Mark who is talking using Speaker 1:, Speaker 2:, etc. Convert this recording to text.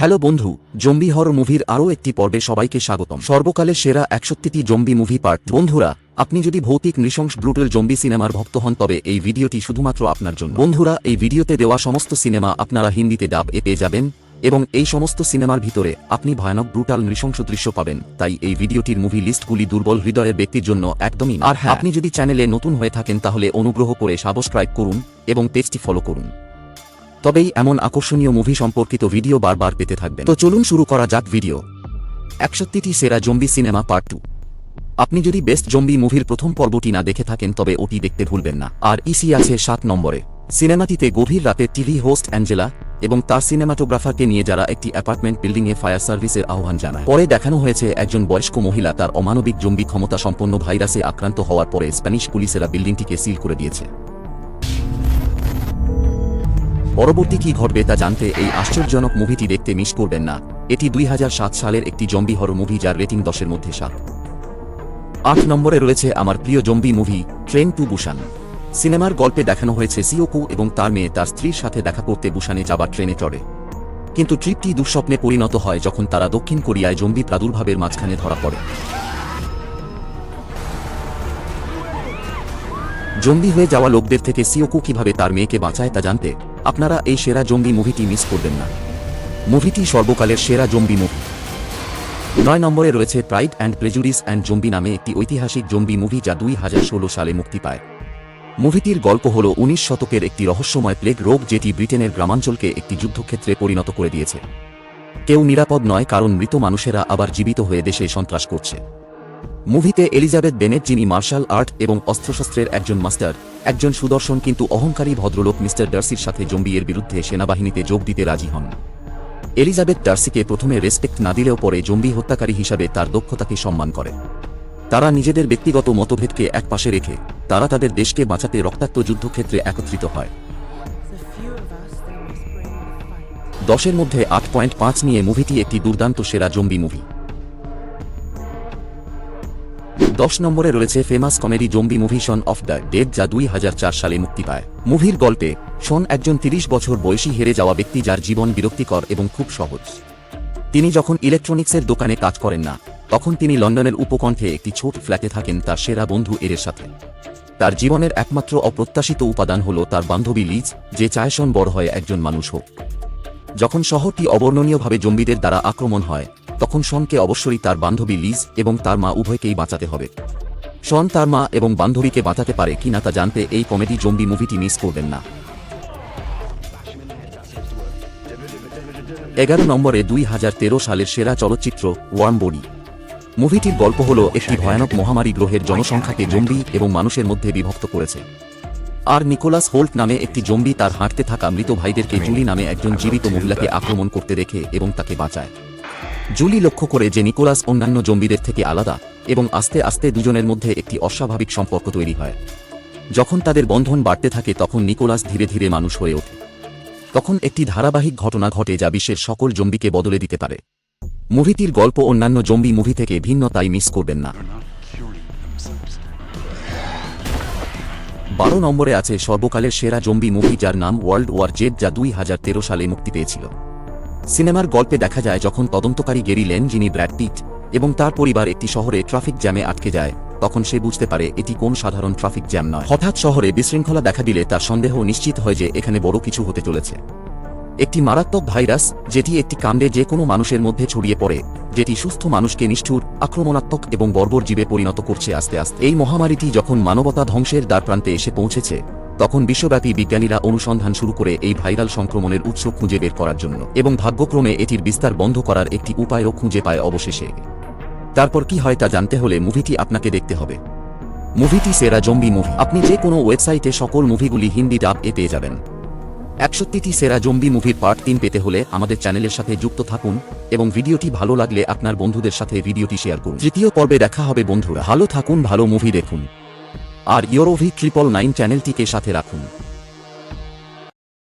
Speaker 1: Hello বন্ধু zombie হর মুভির আরও একটি পর্বে সবাইকে স্বাগতম। সর্বকালের সেরা একষট্টিটি জম্বি মুভি পার্ট। বন্ধুরা আপনি যদি ভৌতিক নৃশংস ব্রুটাল জম্বি সিনেমার ভক্ত হন তবে এই ভিডিওটি শুধুমাত্র আপনার জন্য। বন্ধুরা এই ভিডিওতে দেওয়া সমস্ত সিনেমা আপনারা হিন্দিতে ডাব এ পেয়ে যাবেন এবং এই সমস্ত সিনেমার ভিতরে আপনি ভয়ানক ব্রুটাল নৃশংস দৃশ্য পাবেন। তাই এই ভিডিওটির মুভি লিস্টগুলি দুর্বল হৃদয়ের ব্যক্তির জন্য একদমই আর হ্যাঁ। আপনি যদি চ্যানেলে নতুন হয়ে থাকেন তাহলে অনুগ্রহ করে সাবস্ক্রাইব করুন এবং পেজটি ফলো করুন। তবেই এমন আকর্ষণীয় মুভি সম্পর্কিত ভিডিও বারবার পেতে থাকবেন। তো চলুন শুরু করা যাক ভিডিও একষট্টিটি সেরা জম্বি সিনেমা পার্ট টু আপনি যদি বেস্ট জম্বি মুভির প্রথম পর্বটি না দেখে থাকেন, তবে ওটি দেখতে ভুলবেন না। আর ইসি আছে সাত নম্বরে। সিনেমাটিতে গভীর রাতে টিভি হোস্ট অ্যাঞ্জেলা এবং তার সিনেমাটোগ্রাফারকে নিয়ে যারা একটি অ্যাপার্টমেন্ট বিল্ডিংয়ে ফায়ার সার্ভিসের আহ্বান জানায়। পরে দেখানো হয়েছে একজন বয়স্ক মহিলা, তার অমানবিক জম্বি ক্ষমতা সম্পন্ন ভাইরাসে আক্রান্ত হওয়ার পরে স্প্যানিশ পুলিশেরা বিল্ডিংটিকে সিল করে দিয়েছে। পরবর্তী কি ঘটবে তা জানতে এই আশ্চর্যজনক মুভিটি দেখতে মিস করবেন না। এটি দুই হাজার সাত সালের একটি জম্বি হর মুভি যার রেটিং দশের মধ্যে সাত। আট নম্বরে রয়েছে আমার প্রিয় zombie movie train to Busan সিনেমার গল্পে দেখানো হয়েছে সিওকু এবং তার মেয়ে তার স্ত্রীর সাথে দেখা করতে বুসানে যাবার ট্রেনে চড়ে। কিন্তু ট্রিপটি দুঃস্বপ্নে পরিণত হয় যখন তারা দক্ষিণ কোরিয়ায় জম্বি প্রাদুর্ভাবের মাঝখানে ধরা পড়ে। জঙ্গি হয়ে যাওয়া লোকদের থেকে সিওকু কীভাবে তার মেয়েকে বাঁচায় তা জানতে আপনারা এই সেরা জঙ্গি মুভিটি মিস করবেন না। মুভিটি সর্বকালের সেরা জম্বি মুভি। নয় নম্বরে রয়েছে pride and prejudice and zombie নামে একটি ঐতিহাসিক জম্বি মুভি যা দুই হাজার ষোলো সালে মুক্তি পায়। মুভিটির গল্প হল উনিশ শতকের একটি রহস্যময় প্লেগ রোগ যেটি ব্রিটেনের গ্রামাঞ্চলকে একটি যুদ্ধক্ষেত্রে পরিণত করে দিয়েছে। কেউ নিরাপদ নয় কারণ মৃত মানুষেরা আবার জীবিত হয়ে দেশে সন্ত্রাস করছে। মুভিতে এলিজাবেথ বেনেট, যিনি মার্শাল আর্ট এবং অস্ত্রশস্ত্রের একজন মাস্টার, একজন সুদর্শন কিন্তু অহংকারী ভদ্রলোক মিস্টার ডার্সির সাথে জম্বিয়ের বিরুদ্ধে সেনাবাহিনীতে যোগ দিতে রাজি হন। এলিজাবেথ ডার্সিকে প্রথমে রেসপেক্ট না দিলেও পরে জম্বি হত্যাকারী হিসাবে তার দক্ষতাকে সম্মান করে। তারা নিজেদের ব্যক্তিগত মতভেদকে একপাশে রেখে, তারা তাদের দেশকে বাঁচাতে রক্তাক্ত যুদ্ধক্ষেত্রে একত্রিত হয়. দশের মধ্যে আট পয়েন্ট পাঁচ নিয়ে মুভিটি একটি দুর্দান্ত সেরা জম্বি মুভি। দশ নম্বরে রয়েছে famous comedy zombie movie Shaun of the Dead যা দুই হাজার চার সালে মুক্তি পায়। মুভির গল্পে শন একজন তিরিশ বছর বয়সী হেরে যাওয়া ব্যক্তি যার জীবন বিরক্তিকর এবং খুব সহজ। তিনি যখন ইলেকট্রনিক্সের দোকানে কাজ করেন না, তখন তিনি লন্ডনের উপকণ্ঠে একটি ছোট ফ্ল্যাটে থাকেন তার সেরা বন্ধু এর সাথে। তার জীবনের একমাত্র অপ্রত্যাশিত উপাদান হল তার বান্ধবী লিজ, যে চায় শন বড় হয় একজন মানুষ হোক। যখন শহরটি অবর্ণনীয়ভাবে জম্বিদের দ্বারা আক্রমণ হয় তখন শনকে অবশ্যই তার বান্ধবী লিজ এবং তার মা উভয়কেই বাঁচাতে হবে। শন তার মা এবং বান্ধবীকে বাঁচাতে পারে কিনা তা জানতে এই কমেডি জম্বি মুভিটি মিস করবেন না। এগারো নম্বরে দুই হাজার তেরো সালের সেরা চলচ্চিত্র, ওয়ার্ম বডি। মুভিটির গল্প হল একটি ভয়ানক মহামারী গ্রহের জনসংখ্যাকে জম্বি এবং মানুষের মধ্যে বিভক্ত করেছে। আর নিকোলাস হোল্ট নামে একটি জম্বি তার হাঁটতে থাকা মৃত ভাইদেরকে জুলি নামে একজন জীবিত মহিলাকে আক্রমণ করতে দেখে এবং তাকে বাঁচায়। জুলি লক্ষ্য করে যে নিকোলাস অন্যান্য জম্বিদের থেকে আলাদা এবং আস্তে আস্তে দুজনের মধ্যে একটি অস্বাভাবিক সম্পর্ক তৈরি হয়। যখন তাদের বন্ধন বাড়তে থাকে তখন নিকোলাস ধীরে ধীরে মানুষ হয়ে ওঠে। তখন একটি ধারাবাহিক ঘটনা ঘটে যা বিশ্বের সকল জম্বিকে বদলে দিতে পারে। মুভিটির গল্প অন্যান্য জম্বি মুভি থেকে ভিন্ন, তাই মিস করবেন না। বারো নম্বরে আছে সর্বকালের সেরা জম্বি মুভি যার নাম ওয়ার্ল্ড ওয়ার জেড, যা দুই হাজার তেরো সালে মুক্তি পেয়েছিল। সিনেমার গল্পে দেখা যায় যখন তদন্তকারী গেরি লেন, যিনি ব্র্যাড পিট, এবং তার পরিবার একটি শহরে ট্রাফিক জ্যামে আটকে যায়, তখন সে বুঝতে পারে এটি কোন সাধারণ ট্রাফিক জ্যাম নয়। হঠাৎ শহরে বিশৃঙ্খলা দেখা দিলে তার সন্দেহ নিশ্চিত হয় যে এখানে বড় কিছু হতে চলেছে। একটি মারাত্মক ভাইরাস, যেটি একটি কাণ্ডে যে কোনো মানুষের মধ্যে ছড়িয়ে পড়ে, যেটি সুস্থ মানুষকে নিষ্ঠুর, আক্রমণাত্মক এবং বর্বর জীবে পরিণত করছে আস্তে আস্তে। এই মহামারীটি যখন মানবতা ধ্বংসের দ্বারপ্রান্তে এসে পৌঁছেছে তখন বিশ্বব্যাপী বিজ্ঞানীরা অনুসন্ধান শুরু করে এই ভাইরাল সংক্রমণের উৎস খুঁজে বের করার জন্য এবং ভাগ্যক্রমে এটির বিস্তার বন্ধ করার একটি উপায়ও খুঁজে পায় অবশেষে। তারপর কি হয় তা জানতে হলে মুভিটি আপনাকে দেখতে হবে। মুভিটি সেরা জম্বি মুভি। আপনি যে কোনো ওয়েবসাইটে সকল মুভিগুলি হিন্দি ডাব এ পেয়ে যাবেন। একষট্টিটি সেরা জম্বি মুভির পার্ট তিন পেতে হলে আমাদের চ্যানেলের সাথে যুক্ত থাকুন এবং ভিডিওটি ভালো লাগলে আপনার বন্ধুদের সাথে ভিডিওটি শেয়ার করুন। তৃতীয় পর্বে দেখা হবে বন্ধুরা। ভালো থাকুন, ভালো মুভি দেখুন। আর ইউরোভি ট্রিপল নাইন চ্যানেলটিকে সাথে রাখুন।